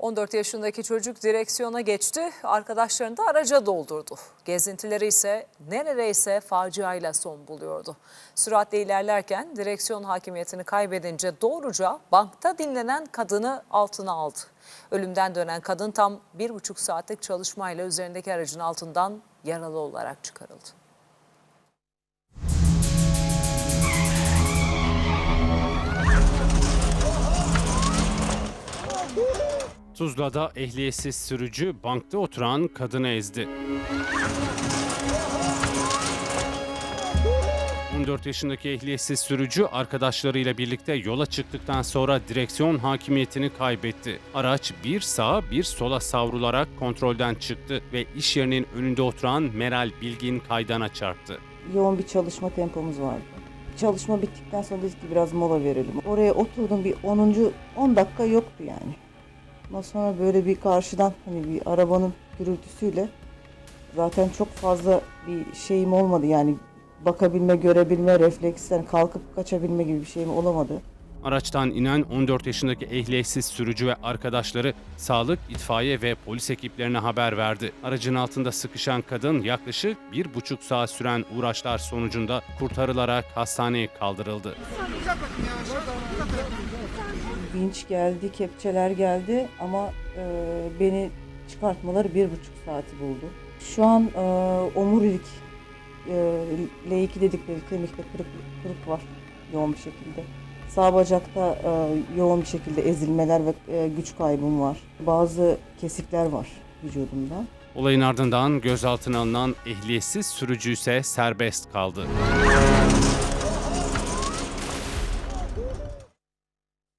14 yaşındaki çocuk direksiyona geçti, arkadaşlarını da araca doldurdu. Gezintileri ise neredeyse faciayla son buluyordu. Süratle ilerlerken direksiyon hakimiyetini kaybedince doğruca bankta dinlenen kadını altına aldı. Ölümden dönen kadın tam bir buçuk saatlik çalışmayla üzerindeki aracın altından yaralı olarak çıkarıldı. Tuzla'da ehliyetsiz sürücü bankta oturan kadını ezdi. 14 yaşındaki ehliyetsiz sürücü arkadaşlarıyla birlikte yola çıktıktan sonra direksiyon hakimiyetini kaybetti. Araç bir sağa bir sola savrularak kontrolden çıktı ve iş yerinin önünde oturan Meral Bilgin kaydana çarptı. yoğun bir çalışma tempomuz vardı. Çalışma bittikten sonra dedik ki biraz mola verelim. Oraya oturdum bir 10. 10 dakika yoktu yani. Ondan sonra böyle bir karşıdan hani bir arabanın gürültüsüyle zaten çok fazla bir şeyim olmadı yani bakabilme, görebilme, refleksten kalkıp kaçabilme gibi bir şeyim olamadı. Araçtan inen 14 yaşındaki ehliyetsiz sürücü ve arkadaşları sağlık, itfaiye ve polis ekiplerine haber verdi. Aracın altında sıkışan kadın yaklaşık bir buçuk saat süren uğraşlar sonucunda kurtarılarak hastaneye kaldırıldı. Vinç geldi, kepçeler geldi ama e, beni çıkartmaları bir buçuk saati buldu. Şu an e, omurilik e, L2 dedikleri kemikte kırık, kırık var yoğun bir şekilde. Sağ bacakta e, yoğun bir şekilde ezilmeler ve e, güç kaybım var. Bazı kesikler var vücudumda. Olayın ardından gözaltına alınan ehliyetsiz sürücü ise serbest kaldı.